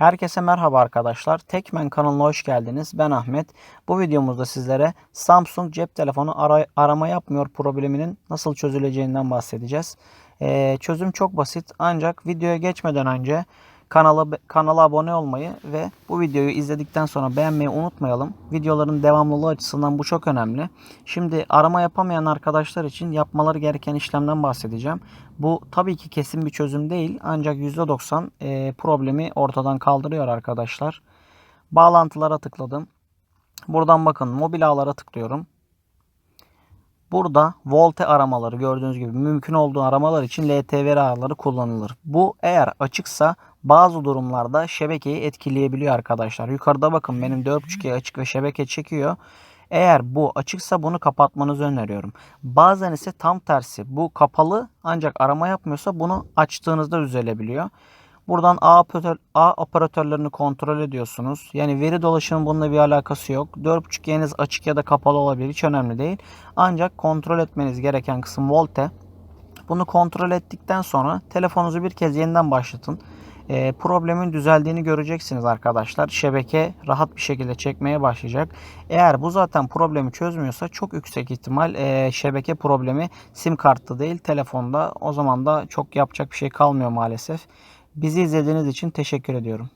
Herkese merhaba arkadaşlar. Tekmen kanalına hoş geldiniz. Ben Ahmet. Bu videomuzda sizlere Samsung cep telefonu ara- arama yapmıyor probleminin nasıl çözüleceğinden bahsedeceğiz. Ee, çözüm çok basit ancak videoya geçmeden önce kanala kanala abone olmayı ve bu videoyu izledikten sonra beğenmeyi unutmayalım. Videoların devamlılığı açısından bu çok önemli. Şimdi arama yapamayan arkadaşlar için yapmaları gereken işlemden bahsedeceğim. Bu tabii ki kesin bir çözüm değil ancak %90 e, problemi ortadan kaldırıyor arkadaşlar. Bağlantılara tıkladım. Buradan bakın mobil ağlara tıklıyorum. Burada volte aramaları gördüğünüz gibi mümkün olduğu aramalar için LTV ağları kullanılır. Bu eğer açıksa bazı durumlarda şebekeyi etkileyebiliyor arkadaşlar. Yukarıda bakın benim 4.5G açık ve şebeke çekiyor. Eğer bu açıksa bunu kapatmanızı öneriyorum. Bazen ise tam tersi. Bu kapalı ancak arama yapmıyorsa bunu açtığınızda düzelebiliyor. Buradan ağ, operatör, ağ operatörlerini kontrol ediyorsunuz. Yani veri dolaşımı bununla bir alakası yok. 4.5G'niz açık ya da kapalı olabilir. Hiç önemli değil. Ancak kontrol etmeniz gereken kısım volte. Bunu kontrol ettikten sonra telefonunuzu bir kez yeniden başlatın. E, problemin düzeldiğini göreceksiniz arkadaşlar. Şebeke rahat bir şekilde çekmeye başlayacak. Eğer bu zaten problemi çözmüyorsa çok yüksek ihtimal e, şebeke problemi sim kartta değil telefonda. O zaman da çok yapacak bir şey kalmıyor maalesef. Bizi izlediğiniz için teşekkür ediyorum.